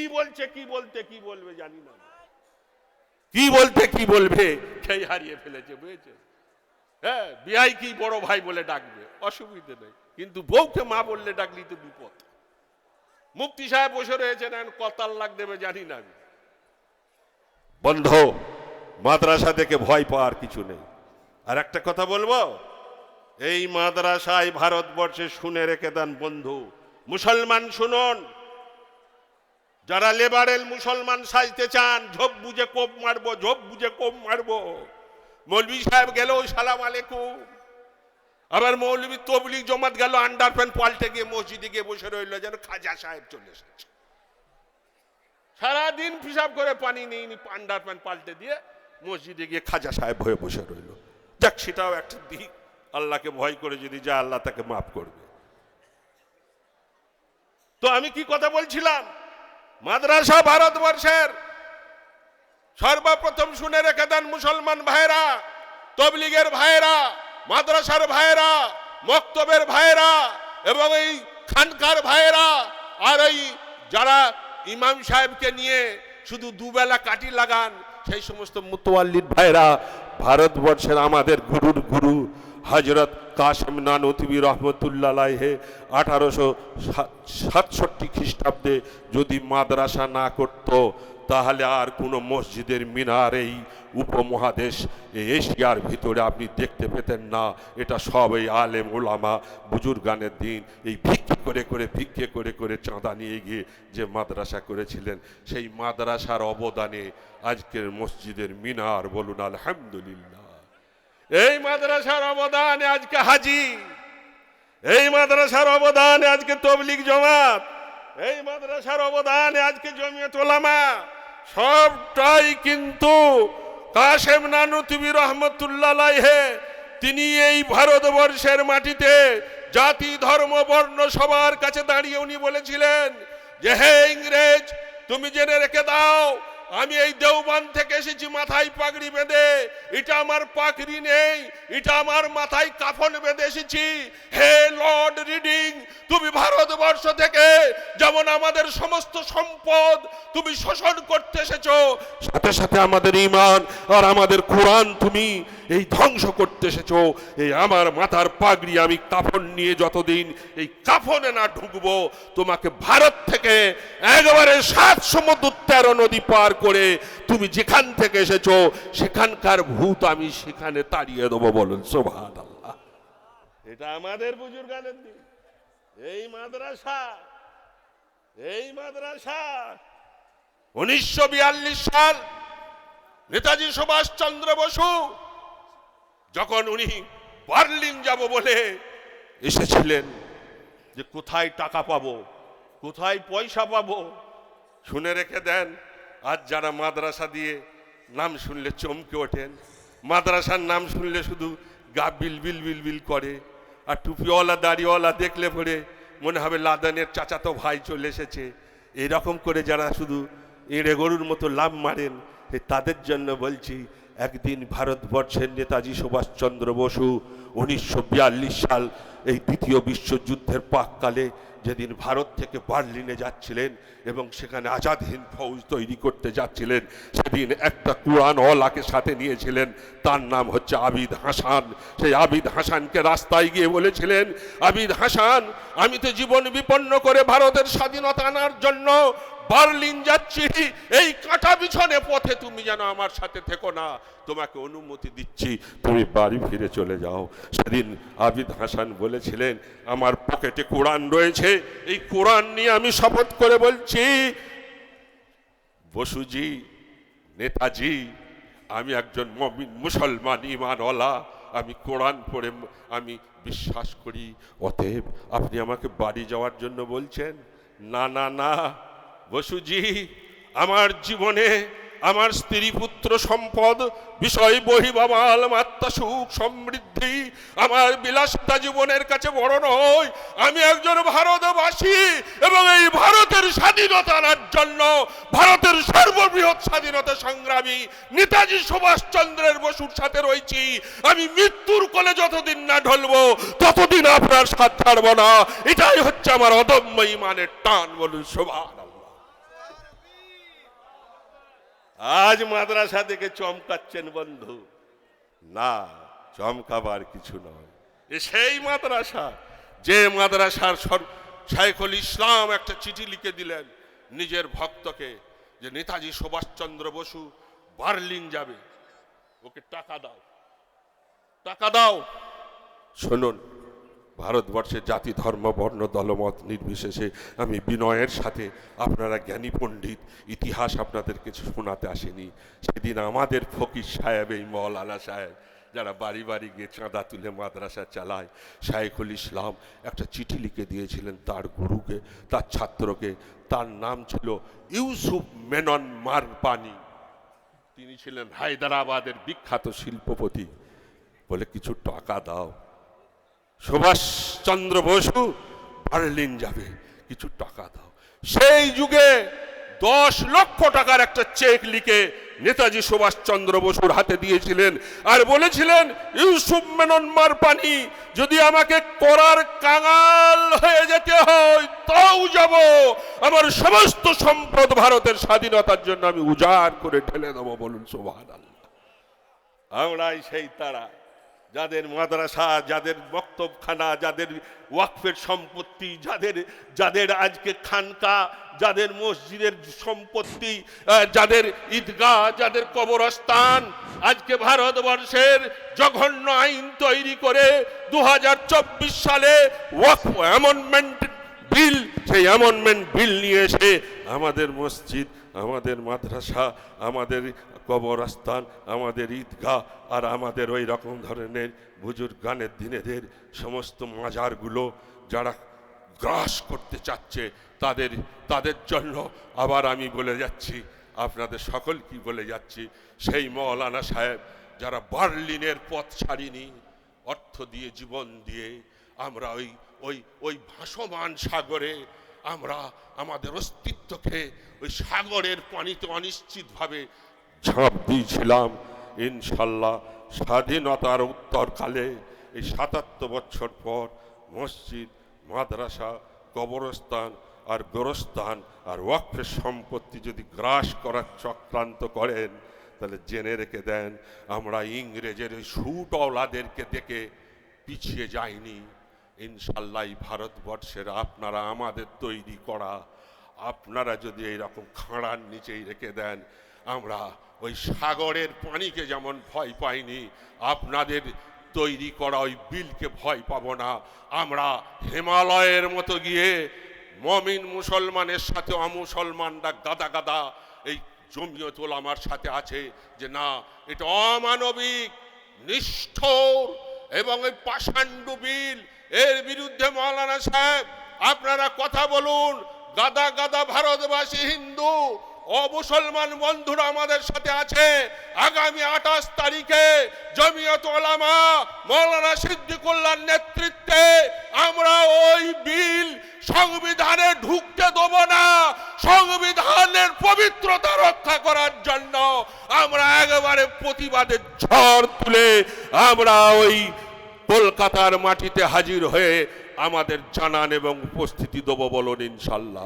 কি বলছে কি বলতে কি বলবে জানি না। কি বলতে কি বলবে সেই হারিয়ে ফেলেছে বুঝেছে হ্যাঁ বিয়াই কি বড় ভাই বলে ডাকবে? অসুবিধে নেই। কিন্তু বউকে মা বললে ডাকলি তো বিপদ। মুক্তি সাহেব বসে রয়েছেন এখন কতাল লাগ দেবে জানি না আমি। বন্ধ মাদ্রাসা থেকে ভয় পাওয়ার কিছু নেই। আর একটা কথা বলব? এই মাদ্রাসায় ভারতবর্ষে শুনে রেখে দেন বন্ধু। মুসলমান শুনুন যারা লেবারেল মুসলমান সাজতে চান, ঝোপ বুঝে কোপ মারবো, ঝোপ বুঝে কোপ মারবো। মৌলবি সাহেব গেল, সালাম আলাইকুম। আবার মৌলবি তবলিগ জমাত গেল, আন্ডার প্যান্ট পাল্টে গিয়ে মসজিদে গিয়ে বসে রইল, যেন খাজা সাহেব চলে এসেছে। সারাদিন পিসাব করে পানি নিয়ে আন্ডার প্যান্ট পাল্টে দিয়ে মসজিদে গিয়ে খাজা সাহেব হয়ে বসে রইল। যাক, সেটাও একটা দিক। আল্লাহকে ভয় করে যদি যায়, আল্লাহ তাকে মাফ করবে। তো আমি কি কথা বলছিলাম? মাদ্রাসা ভারতবর্ষের সর্বপ্রথম শুনে রেখে দেন মুসলমান ভাইরা তবলিগের ভাইরা মাদ্রাসার ভাইরা মক্তবের ভাইরা এবং এই খানকার ভাইরা আর এই যারা ইমাম সাহেবকে নিয়ে শুধু দুবেলা কাটি লাগান, সেই সমস্ত মুতোয়াল্লির ভাইরা ভারতবর্ষের আমাদের গুরুর গুরু হজরত কাসেম নানতিবি রহমতুল্লাহ আঠারোশো সাতষট্টি খ্রিস্টাব্দে যদি মাদ্রাসা না করত, তাহলে আর কোনো মসজিদের মিনার এই উপমহাদেশ এশিয়ার ভিতরে আপনি দেখতে পেতেন না। এটা সব এই আলেম ওলামা বুজুর্গানের দিন। এই ভিক্ষে করে করে, ভিক্ষে করে করে চাঁদা নিয়ে গিয়ে যে মাদ্রাসা করেছিলেন, সেই মাদ্রাসার অবদানে আজকের মসজিদের মিনার বলুন আলহামদুলিল্লাহ। এই মাদ্রাসার অবদানে আজকে হাজি। এই মাদ্রাসার অবদানে আজকে তবলিগ জমাত। এই মাদ্রাসার অবদানে আজকে জমিয়ত ওলামা। সবটাই কিন্তু কাশেম নানুতিবি রহমতুল্লাহ তিনি এই ভারতবর্ষের মাটিতে জাতি, ধর্ম, বর্ণ সবার কাছে দাঁড়িয়ে উনি বলেছিলেন যে, হে ইংরেজ, তুমি জেনে রেখে দাও আমি এই দেওবান থেকে এসেছি, মাথায় পাগড়ি বেঁধে। এটা আমার পাগড়ি নেই, এটা আমার মাথায় কাফন বেঁধে এসেছি। হে লর্ড রিডিং তুমি ভারতবর্ষ থেকে যেমন আমাদের সমস্ত সম্পদ তুমি শোষণ করতে এসেছ, সাথে সাথে আমাদের ইমান আর আমাদের কোরআন তুমি এই ধ্বংস করতে এসেছ। এই আমার মাথার পাগড়ি আমি কাফন নিয়ে যতদিন এই কাফনে না ঢুকবো, তোমাকে ভারত থেকে একেবারে সাত সমুদ্র তেরো নদী পার করে তুমি যেখান থেকে এসেছ, সেখানকার ভূত আমি সেখানে তাড়িয়ে দেবো বলুন আল্লাহ এটা আমাদের বুজুর্গানের দিন। এই মাদ্রাসা এই মাদ্রাসা। উনিশশো বিয়াল্লিশ সাল নেতাজি সুভাষচন্দ্র বসু যখন উনি বার্লিন যাব বলে এসেছিলেন যে কোথায় টাকা পাবো, কোথায় পয়সা পাবো, শুনে রেখে দেন। আজ যারা মাদ্রাসা দিয়ে নাম শুনলে চমকে ওঠেন। মাদ্রাসার নাম শুনলে শুধু গা বিল বিল বিল বিল করে। আর টুপিওয়ালা দাড়িওয়ালা দেখলে পরে মনে হবে লাদানের চাচাতো ভাই চলে এসেছে। এরকম করে যারা শুধু এঁড়ে গরুর মতো লাভ মারেন তাদের জন্য বলছি, একদিন ভারতবর্ষের নেতাজি সুভাষচন্দ্র বসু উনিশশো বিয়াল্লিশ সাল এই দ্বিতীয় বিশ্বযুদ্ধের পাককালে যেদিন ভারত থেকে বার্লিনে যাচ্ছিলেন এবং সেখানে আজাদ হিন্দ ফৌজ তৈরি করতে যাচ্ছিলেন, সেদিন একটা কুরআন ওয়ালাকে সাথে নিয়েছিলেন, তার নাম হচ্ছে আবিদ হাসান। সেই আবিদ হাসানকে রাস্তায় গিয়ে বলেছিলেন, আবিদ হাসান, আমি তো জীবন বিপন্ন করে ভারতের স্বাধীনতা আনার জন্য বার্লিন যাচ্ছি, এই কাঁটা পিছনে পথে তুমি যেন আমার সাথে থেকো না। তোমাকে অনুমতি দিচ্ছি, তুমি বাড়ি ফিরে চলে যাও। সেদিন আবিদ হাসান বলেছিলেন, আমার পকেটে কোরআন রয়েছে, এই কোরআন নিয়ে আমি শপথ করে বলছি, বসুজি, নেতাজি, আমি একজন মমিন, মুসলমান ইমানওয়ালা আমি কোরআন পড়ে আমি বিশ্বাস করি। অতএব আপনি আমাকে বাড়ি যাওয়ার জন্য বলছেন? না না না, বসুজি, আমার জীবনে আমার স্ত্রী পুত্র সম্পদ, বিষয় বহিবামাল মাত্রা সুখ সমৃদ্ধি। আমার বিলাসিতা জীবনের কাছে বড় নয় আমি একজন ভারতবাসী এবং এই ভারতের স্বাধীনতা আনার জন্য, ভারতের সর্ববৃহৎ স্বাধীনতা সংগ্রামী নেতাজি সুভাষচন্দ্রের বসুর সাথে রয়েছি। আমি মৃত্যুর কোলে যতদিন না ঢলবো, ততদিন আপনার সাথ ছাড়ব না। এটাই হচ্ছে আমার অদম্য ইমানের টান, বলুন সোভান আল্লাহ আজ মাদ্রাসা থেকে চমকাচ্ছেন বন্ধু। না, চমকাবার কিছু নয়। সেই মাদ্রাসা, যে মাদ্রাসার সর শাইখুল ইসলাম একটা চিঠি লিখে দিলেন নিজের ভক্তকে যে, নেতাজি সুভাষচন্দ্র বসু বার্লিন যাবে। ওকে টাকা দাও। টাকা দাও। শুনুন ভারতবর্ষের জাতি, ধর্ম, বর্ণ, দলমত নির্বিশেষে আমি বিনয়ের সাথে আপনারা জ্ঞানী পণ্ডিত, ইতিহাস আপনাদেরকে শোনাতে আসেনি। সেদিন আমাদের ফকির সাহেব, এই মৌলানা সাহেব, যারা বাড়ি বাড়ি গিয়ে চাঁদা তুলে মাদ্রাসা চালায়, শাইখুল ইসলাম একটা চিঠি লিখে দিয়েছিলেন তার গুরুকে, তার ছাত্রকে, তার নাম ছিল ইউসুফ মেনন মারপানি। তিনি ছিলেন হায়দ্রাবাদের বিখ্যাত শিল্পপতি। বলে, কিছু টাকা দাও। সুভাষচন্দ্র বসু বার্লিন যাবে, কিছু টাকা দাও। সেই যুগে দশ লক্ষ টাকার একটা চেক লিখে নেতাজি সুভাষচন্দ্র বসুর হাতে দিয়েছিলেন আর বলেছিলেন, ইউসুফ মেনন মারপানি, যদি আমাকে করার কাঙাল হয়ে যেতে হয়, তাও যাব। আমার সমস্ত সম্পদ ভারতের স্বাধীনতার জন্য আমি উজাড় করে ঢেলে দেবো বলুন সোভান আমরাই সেই তারা। যাদের মাদ্রাসা, যাদের বক্তবখানা, যাদের ওয়াকফের সম্পত্তি, যাদের যাদের আজকে খানকা, যাদের মসজিদের সম্পত্তি যাদের ঈদগাহ, যাদের কবরস্থান, আজকে ভারতবর্ষের জঘন্য আইন তৈরি করে দু হাজার চব্বিশ সালে ওয়াকফ অ্যামেন্ডমেন্ট বিল, সেই অ্যামেন্ডমেন্ট বিল নিয়ে এসে আমাদের মসজিদ, আমাদের মাদ্রাসা, আমাদের কবরস্থান, আমাদের ঈদগাহ আর আমাদের ওই রকম ধরনের বুজুর গানের দিনেদের সমস্ত মাজারগুলো যারা গ্রাস করতে চাচ্ছে, তাদের তাদের জন্য আবার আমি বলে যাচ্ছি, আপনাদের সকল কি বলে যাচ্ছি, সেই মৌলানা সাহেব যারা বার্লিনের পথ ছাড়িনি, অর্থ দিয়ে, জীবন দিয়ে, আমরা ওই ওই ওই ভাসমান সাগরে আমরা আমাদের অস্তিত্বকে ওই সাগরের পানিতে অনিশ্চিতভাবে ঝাঁপ দিয়েছিলাম। ইনশাল্লাহ স্বাধীনতার উত্তরকালে এই সাতাত্তর বছর পর মসজিদ, মাদ্রাসা, কবরস্থান আর গোরস্থান আর ওয়াকফের সম্পত্তি যদি গ্রাস করার চক্রান্ত করেন, তাহলে জেনে রেখে দেন, আমরা ইংরেজের সুটওয়ালাদেরকে দেখে পিছিয়ে যাইনি। ইনশাল্লাহ এই ভারতবর্ষের আপনারা আমাদের তৈরি করা, আপনারা যদি এইরকম খাঁড়ার নিচেই রেখে দেন আমরা ওই সাগরের পানিকে যেমন ভয় পাইনি, আপনাদের তৈরি করা ওই বিলকে ভয় পাবো না। আমরা হিমালয়ের মতো গিয়ে মমিন মুসলমানের সাথে অমুসলমানরা গাদা গাদা এই জমিয়ত আমার সাথে আছে যে না, এটা অমানবিক, নিষ্ঠুর এবং এই পাষাণ্ডু বিল এর বিরুদ্ধে মৌলানা সাহেব, আপনারা কথা বলুন, গাদা গাদা ভারতবাসী হিন্দু ও মুসলমান বন্ধুরা আমাদের সাথে আছে। আগামী আঠাশ তারিখে জমিয়ত ওলামা মৌলানা সিদ্দিকুল্লার নেতৃত্বে আমরা ওই বিল সংবিধানে ঢুকতে দেব না। সংবিধানের পবিত্রতা রক্ষা করার জন্য আমরা একেবারে প্রতিবাদের ঝড় তুলে আমরা ওই কলকাতার মাটিতে হাজির হয়ে আমাদের জানান এবং উপস্থিতি দেবো বলুন ইনশাল্লাহ।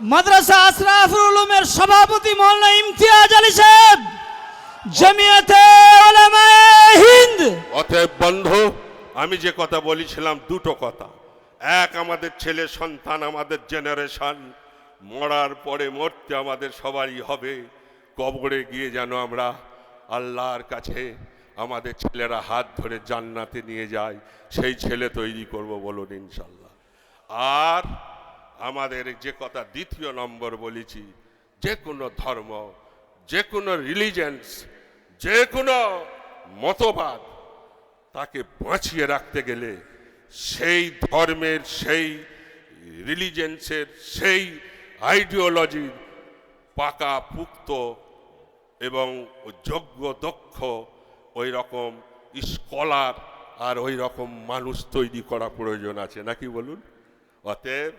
মাদ্রাসা আশরাফুল উলুমের সভাপতি মাওলানা ইমতিয়াজ আলী সাহেব, জমিয়তে উলামায়ে হিন্দ। অতএব বন্ধু, আমি যে কথা বলেছিলাম দুটো কথা। এক, আমাদের ছেলে সন্তান, আমাদের জেনারেশন মরার পরে মরতে আমাদের সবারই হবে। কবরে গিয়ে যেন আমরা আল্লাহর কাছে আমাদের ছেলেরা হাত ধরে জান্নাতে নিয়ে যায়, সেই ছেলে তৈরি করব বলুন ইনশাল্লাহ। আর আমাদের যে কথা দ্বিতীয় নম্বর বলেছি, যে কোনো ধর্ম, যে কোনো রিলিজেন্স যে কোনো মতবাদ, তাকে বাঁচিয়ে রাখতে গেলে সেই ধর্মের, সেই রিলিজেন্সের সেই আইডিওলজির পাকা পুক্ত এবং যোগ্য, দক্ষ ওই রকম স্কলার আর ওই রকম মানুষ তৈরি করা প্রয়োজন আছে। নাকি বলুন? অতএব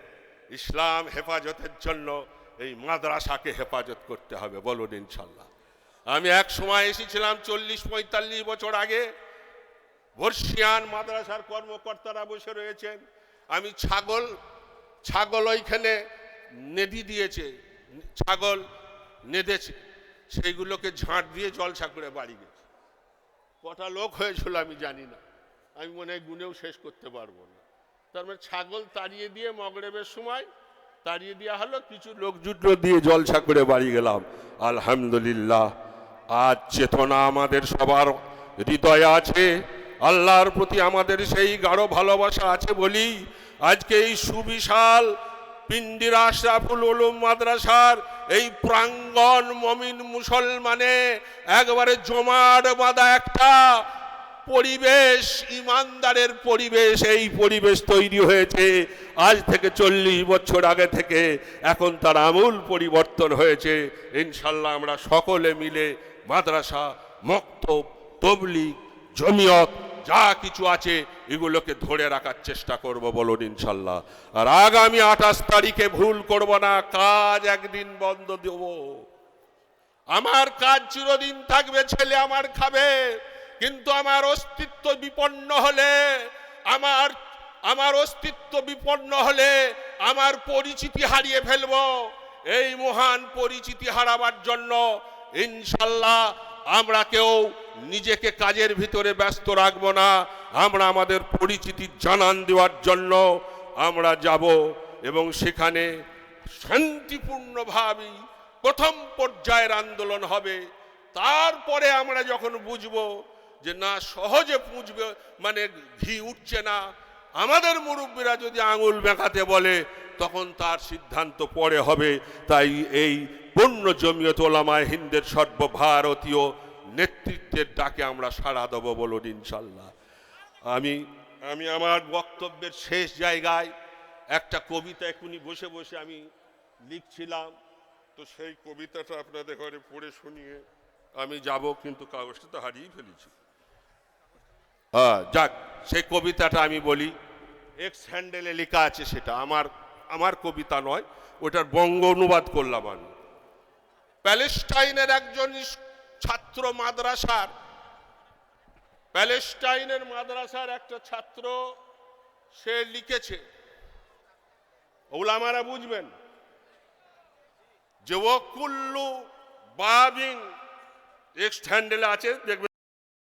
ইসলাম হেফাজতের জন্য এই মাদ্রাসাকে হেফাজত করতে হবে, বলুন ইনশাল্লাহ। আমি এক সময় এসেছিলাম চল্লিশ পঁয়তাল্লিশ বছর আগে, বর্ষিয়ান মাদ্রাসার কর্মকর্তারা বসে রয়েছেন। আমি ছাগল ছাগল ওইখানে নেদি দিয়েছে, ছাগল নেদেছে, সেইগুলোকে ঝাঁট দিয়ে জলসা করে বাড়ি গেছে। কটা লোক হয়েছিল আমি জানি না। আমি মনে হয় গুনেও শেষ করতে পারব না। তার মানে ছাগল তাড়িয়ে দিয়ে মগরেবের সময় তাড়িয়ে দেওয়া হলো, কিছু লোক জুটলো দিয়ে জলসা করে বাড়ি গেলাম। আলহামদুলিল্লাহ, আজ চেতনা আমাদের সবার হৃদয়ে আছে, আল্লাহর প্রতি আমাদের সেই গাঢ় ভালোবাসা আছে বলি, আজকে এই সুবিশাল পিন্ডিরা আশরাফুল উলুম মাদ্রাসার এই প্রাঙ্গণ মমিন মুসলমানে একবারে জমাট বাঁধা একটা পরিবেশ, ইমানদারের পরিবেশ, এই পরিবেশ তৈরি হয়েছে আজ থেকে চল্লিশ বছর আগে থেকে। এখন তার আমূল পরিবর্তন হয়েছে। ইনশাল্লাহ আমরা সকলে মিলে মাদ্রাসা, মক্তব, তবলিগ, জমিয়ত, যা কিছু আছে এগুলোকে ধরে রাখার চেষ্টা করব বলুন ইনশাল্লাহ। আর আগামী আঠাশ তারিখে ভুল করব না, কাজ একদিন বন্ধ দেব। আমার কাজ চিরদিন থাকবে, ছেলে আমার খাবে। কিন্তু আমার অস্তিত্ব বিপন্ন হলে, আমার আমার অস্তিত্ব বিপন্ন হলে আমার পরিচিতি হারিয়ে ফেলব। এই মহান পরিচিতি হারাবার জন্য ইনশাল্লাহ আমরা কেউ নিজেকে কাজের ভিতরে ব্যস্ত রাখব না। আমরা আমাদের পরিচিতি জানান দেওয়ার জন্য আমরা যাব এবং সেখানে শান্তিপূর্ণভাবেই প্রথম পর্যায়ের আন্দোলন হবে। তারপরে আমরা যখন বুঝব যে না সহজে পুঁজবে মানে ঘি উঠছে না। আমাদের মুরব্বীরা যদি আঙুল বেঁকাতে বলে, তখন তার সিদ্ধান্ত পরে হবে। তাই এই পূর্ণ জমিয়ত ওলামায় হিন্দের সর্বভারতীয় নেতৃত্বের ডাকে আমরা সাড়া দেবো বলুন ইনশাল্লাহ। আমি আমি আমার বক্তব্যের শেষ জায়গায় একটা কবিতা এখনই বসে বসে আমি লিখছিলাম। তো সেই কবিতাটা আপনাদের ঘরে পড়ে শুনিয়ে আমি যাব, কিন্তু কাগজটা তো হারিয়ে ফেলেছি। যাক সেই কবিতাটা আমি বলি। এক্স হ্যান্ডেলে লেখা আছে সেটা। আমার আমার কবিতা নয়, ওটার বঙ্গ অনুবাদ করলাম আমি। প্যালেস্টাইনের একজন ছাত্র মাদ্রাসার, প্যালেস্টাইনের মাদ্রাসার একটা ছাত্র সে লিখেছে। ওলামারা বুঝবেন। যে ও কুল্লু বাবিন এক্স হ্যান্ডেলে আছে, দেখবেন